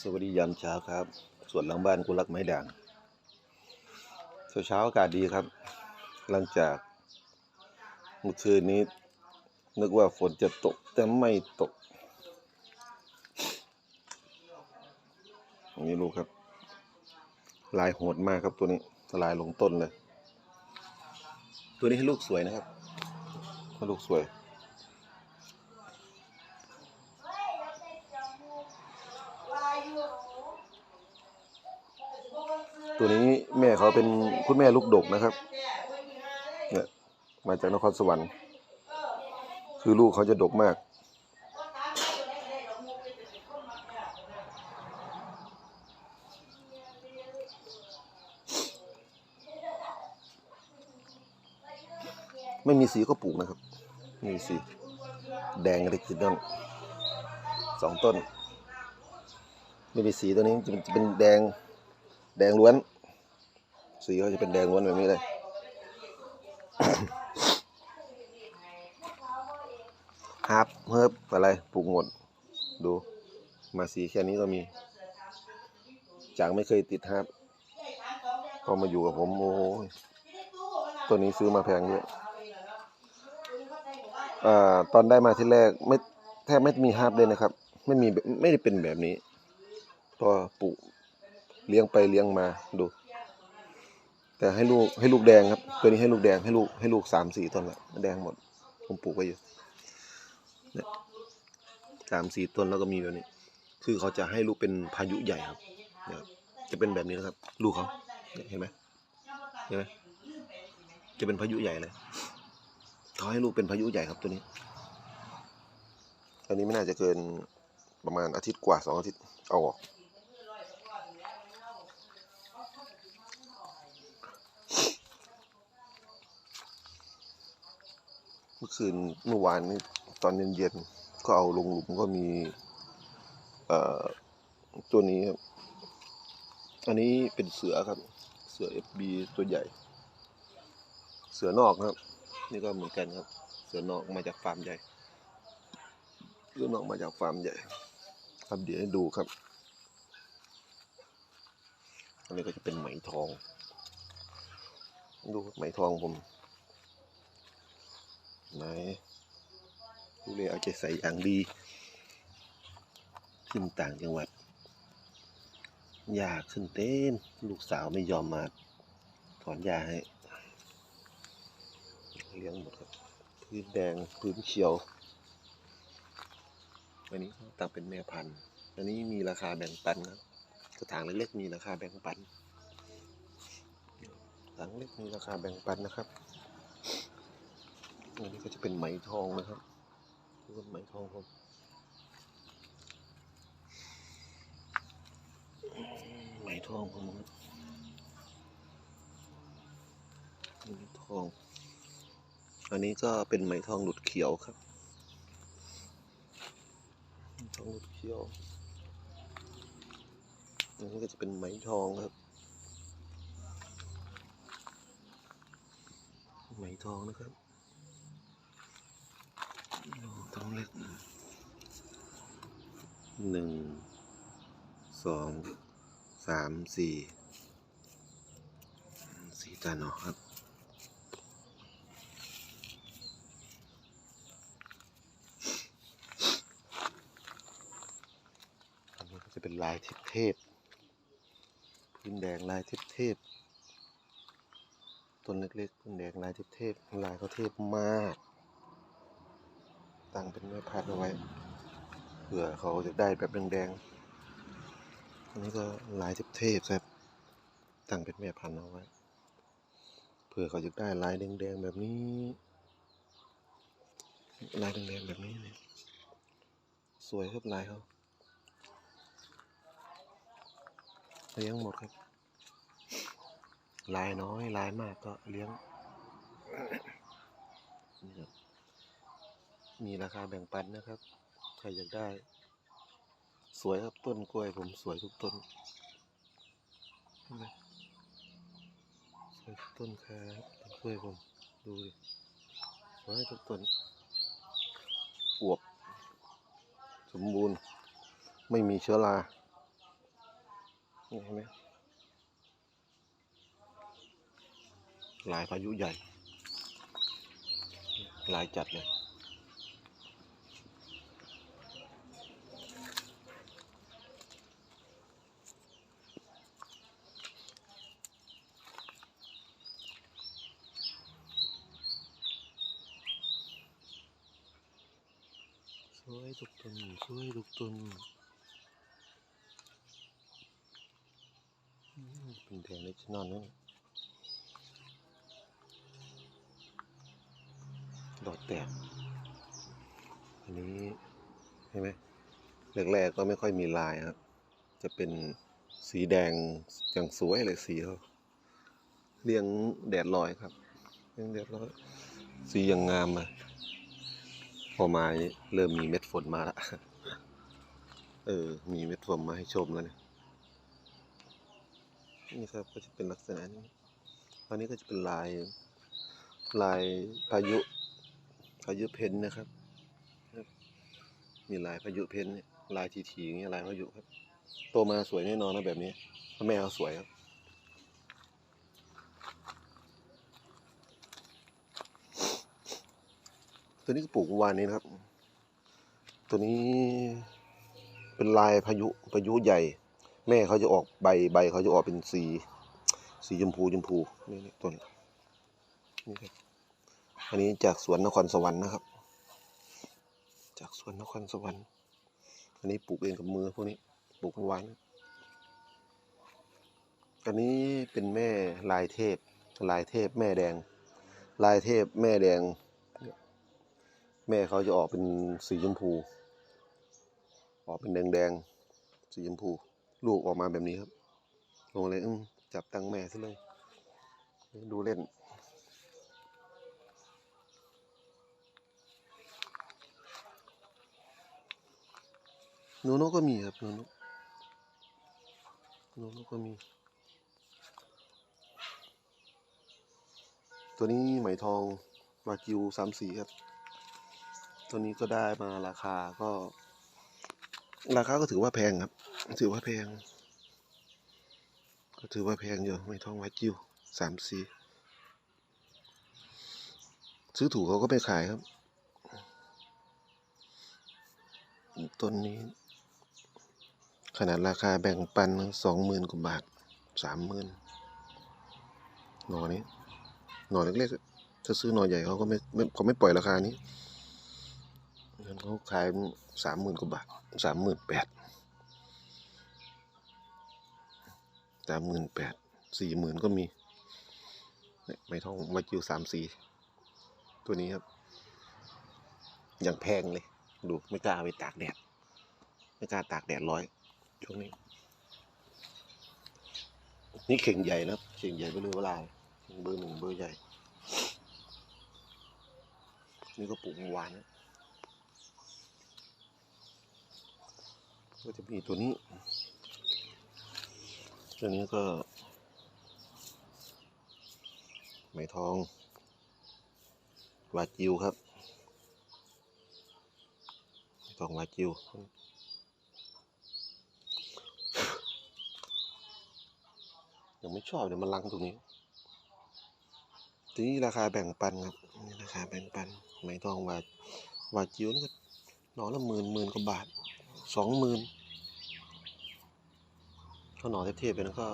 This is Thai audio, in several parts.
สวัสดียามเช้าครับส่วนหลังบ้านกูรักไม้ด่างเช้าเช้าอากาศดีครับ หลังจากเมื่อคืนนี้ นึกว่าฝนจะตกแต่ไม่ตกนี่ลูกครับ ลายโหดมากครับตัวนี้ลายลงต้นเลย ตัวนี้ให้ลูกสวยนะครับให้ลูกสวย ตัวนี้แม่เขาเป็นคุณแม่ลูกดกนะครับ เนี่ยมาจากนครสวรรค์ คือลูกเขาจะดกมาก ไม่มีสีก็ปลูกนะครับไม่มีสี แดงออริจินอลสองต้น ไม่มีสีตัวนี้จะเป็นแดง แดงล้วน สีเขาจะเป็นแดงล้วนแบบนี้เลยฮาร์ปเฮิร์บอะไรปลูกหมด ดู มาสีแค่นี้ก็มี จากไม่เคยติดฮาร์ปพอมาอยู่กับผม โอ้ยตัวนี้ซื้อมาแพงเยอะอ่าตอนได้มาที่แรกไม่แทบไม่มีฮาร์ปเลยนะครับ ไม่มีไม่ได้เป็นแบบนี้ พอปลูก เลี้ยงไปเลี้ยงมาดู แต่ให้ลูกให้ลูกแดงครับ ตัวนี้ให้ลูกแดงให้ลูกให้ลูกสามสี่ต้นละแดงหมด ผมปลูกไว้อยู่สามสี่ต้นแล้วก็มีแบบนี้ คือเขาจะให้ลูกเป็นพายุใหญ่ครับเนี่ยจะเป็นแบบนี้นะครับ ลูกเขาเนี่ยเห็นไหมเห็นไหมจะเป็นพายุใหญ่เลยเขาให้ลูกเป็นพายุใหญ่ครับตัวนี้อันนี้ไม่น่าจะเกินประมาณอาทิตย์กว่าสองอาทิตย์เอาออก มื่อคืนเมื่อวานนี้ตอนเย็นๆก็เอาลงหลุมก็มีเอ่อตัวนี้ครับ อันนี้เป็นเสือครับ เสือ FB ตัวใหญ่ เสือนอกครับ นี่ก็เหมือนกันครับ เสือนอกมาจากฟาร์มใหญ่ เสือนอกมาจากฟาร์มใหญ่ ครับเดี๋ยวให้ดูครับ อันนี้ก็จะเป็นไหมทอง ดูไหมทองผม ไหนดูเลยเอาใจใส่อย่างดี ขึ้นต่างจังหวัด ยาขึ้นเต้น ลูกสาวไม่ยอมมาถอนยาให้เลี้ยงหมดครับพื้นแดงพื้นเขียว อันนี้ตั้งเป็นแม่พันธุ์อันนี้มีราคาแบ่งปันครับกระถางเล็กๆมีราคาแบ่งปันกระถางเล็กมีราคาแบ่งปันนะครับ อันนี้ก็จะเป็นไหมทองนะครับดูว่าไหมทองผมไหมทองครับไหมทอง อันนี้ก็เป็นไหมทองหลุดเขียวครับไหมทองหลุดเขียวอันนี้ก็จะเป็นไหมทองครับไหมทองนะครับ ต้องเล็กหนึ่งสองสามสี่สีตาหนอครับอันนี้ก็จะเป็นลายเทพเทพพื้นแดงลายเทพเทพต้นเล็กๆพื้นแดงลายเทพเทพลายเขาเทพมาก ตั้งเป็นแม่พันเอาไว้เผื่อเขาจะได้แบบแดงๆอันนี้ก็ลายเทพๆครับ ตั้งเป็นแม่พันธุ์เอาไว้เผื่อเขาจะได้ลายแดงๆแบบนี้ ลายแดงๆแบบนี้เนี่ยสวยครับลายเขาเลี้ยงหมดครับ ลายน้อยลายมากก็เลี้ยงนี่ครับ มีราคาแบ่งปันนะครับ ใครอยากได้ สวยครับต้นกล้วย ผมสวยทุกต้นสวยทุกต้นครับต้นกล้วยผมดูดิสวยทุกต้นอวบสมบูรณ์ไม่มีเชื้อราเห็นไหมลายพายุใหญ่ ลายจัดเลย สวยทุกต้นสวยทุกตนเป็นแดงในที่นอนนั่นดอกแตกอันนี้เห็นไหมแรกๆก็ไม่ค่อยมีลายครับ จะเป็นสีแดงอย่างสวยเลยสีเขาเรียงแดดลอยครับเรียงแดดลอย สียังงามอะพอมาเริ่มมีเม็ด ฝนมาละ เออ มีเม็ดฝนมาให้ชมแล้วเนี่ย นี่ครับก็จะเป็นลักษณะนี้อันนี้ก็จะเป็นลาย ลายพายุพายุเพนนะครับ มีลายพายุเพนเนี่ยลายทีๆอย่างเงี้ยลายพายุครับ โตมาสวยแน่นอนนะแบบนี้แม่เขาสวยครับตัวนี้ก็ปลูกเมื่อวานนี้นะครับ ตัวนี้เป็นลายพายุพายุใหญ่ แม่เขาจะออกใบใบเขาจะออกเป็นสี สีชมพูชมพูนี่นี่ตัวนี้นี่ครับอันนี้จากสวนนครสวรรค์นะครับ จากสวนนครสวรรค์ อันนี้ปลูกเองกับมือพวกนี้ปลูกเมื่อวานนี้อันนี้เป็นแม่ลายเทพ ลายเทพแม่แดง ลายเทพแม่แดง แม่เขาจะออกเป็นสีชมพู ออกเป็นแดงแดงๆสีชมพู ลูกออกมาแบบนี้ครับ ลงเลยอืมจับตังแม่ซะเลย ดูเล่น โนโนก็มีครับโนโนโนโนก็มี ตัวนี้ไหมทองวากิวสามสีครับ ตัวนี้ก็ได้มาราคาก็ ราคาก็ถือว่าแพงครับ ถือว่าแพง ก็ถือว่าแพงอยู่ ไม่ทองไวจิวสามสีซื้อถูกเขาก็ไม่ขายครับ ต้นนี้ ขนาดราคาแบ่งปันสองหมื่นกว่าบาทสามหมื่นหน่อนี้ หน่อเล็กๆถ้าซื้อหน่อใหญ่เขาก็ไม่เขาไม่ปล่อยราคานี้ เงั้นเขาขายสามหมื่นกว่าบาทสามหมื่นแปดสามหมื่นแปดสี่หมื่นก็มีไม่ทองวากิวสามสี่ตัวนี้ครับอย่างแพงเลย ดูไม่กล้าไปตากแดด ไม่กล้าตากแดดร้อย ช่วงนี้ นี่เข่งใหญ่นะเข่งใหญ่ไปเลยเวลาเบอร์หนึ่งเบอร์ใหญ่ นี่ก็ปลูกเมื่อวานนะ ก็จะมีตัวนี้ ตัวนี้ก็ไหมทองวาจิวครับทองวาจิวยังไม่ชอบเดี๋ยวมันลังตรงนี้ทีนี้ราคาแบ่งปันครับนี่ราคาแบ่งปันไหมทองวาวาจิวนี่ก็หนอละหมื่นหมื่นกว่าบาทสองหมื่น ถ้าหนอเทพๆไปนั้นก็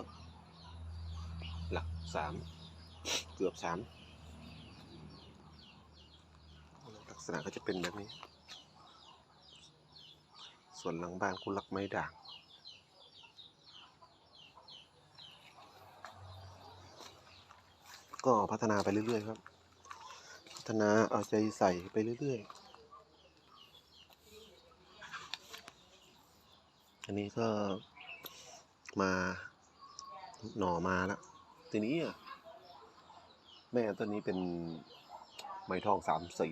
หลักสามเกือบสามลักษณะก็จะเป็นแบบนี้ ส่วนหลังบ้านกุลักไม้ด่างก็พัฒนาไปเรื่อยๆครับ พัฒนาเอาใจใส่ไปเรื่อยๆ อันนี้ก็ มาหน่อมาแล้วทีนี้อะแม่ต้นนี้เป็นไม้ทองสามสี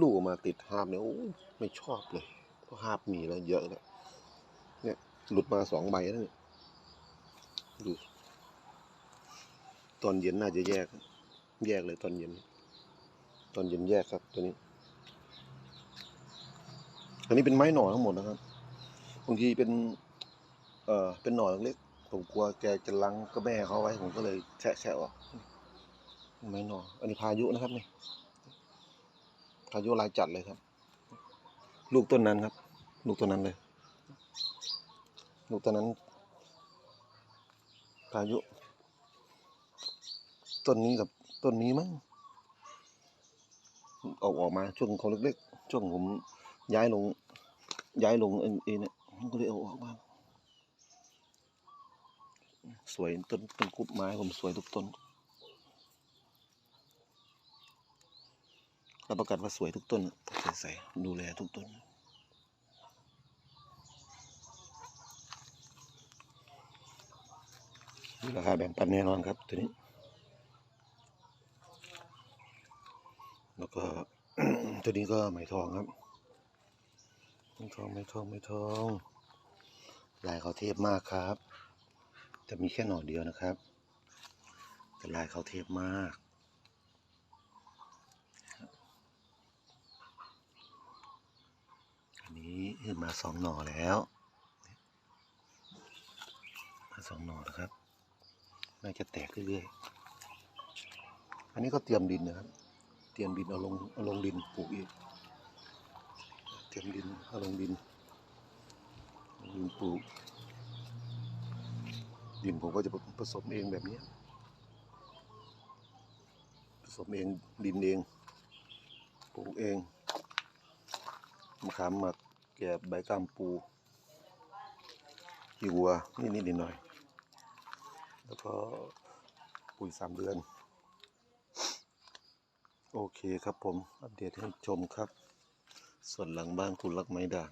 ลูกมาติดหาบเนี่ยโอ้ไม่ชอบเลยเพราะหาบมีแล้วเยอะแล้วเนี่ยหลุดมาสองใบแล้วเนี่ยดูตอนเย็นน่าจะแยก แยกเลยตอนเย็น ตอนเย็นแยกครับตัวนี้ อันนี้เป็นไม้หน่อทั้งหมดนะครับบางทีเป็น เออเป็นหน่อเล็กๆผมกลัวแกจะลังกับแม่เขาไว้ผมก็เลยแฉะแฉะออกไม่หน่ออันนี้พายุนะครับนี่พายุลายจัดเลยครับ ลูกต้นนั้นครับ ลูกต้นนั้นเลย ลูกต้นนั้น พายุ ต้นนี้กับต้นนี้มั้งออกออกมาช่วงเขาเล็กๆช่วงผมย้ายลง ย้ายลงเอ็นเอ็นเนี่ยก็เลยเอาออกมา สวยต้นต้นกุบไม้ผมสวยทุกต้นรับประกันว่าสวยทุกต้นใส่ดูแลทุกต้นมีราคาแบ่งปันแน่นอนครับตัวนี้ แล้วก็ตัวนี้ก็ไหมทองครับไหมทองไหมทองไหมทองลายเขาเทพมากครับ แต่มีแค่หน่อเดียวนะครับ แต่ลายเขาเทพมาก อันนี้ขึ้นมาสองหน่อแล้ว มาสองหน่อนะครับ น่าจะแตกเรื่อยๆ อันนี้ก็เตรียมดินนะครับ เตรียมดินเอาลงเอาลงดินปลูกอีก เตรียมดินเอาลงดินลงดินปลูก ดินผมก็จะผสมเองแบบนี้ ผสมเองดินเองปลูกเองมะขามหมักแกบใบกามปูขี้วัวนิดนิดๆหน่อยๆแล้วก็ปุ๋ยสามเดือน โอเคครับผม อัปเดตให้ชมครับ ส่วนหลังบ้านคุณรักไม้ด่าง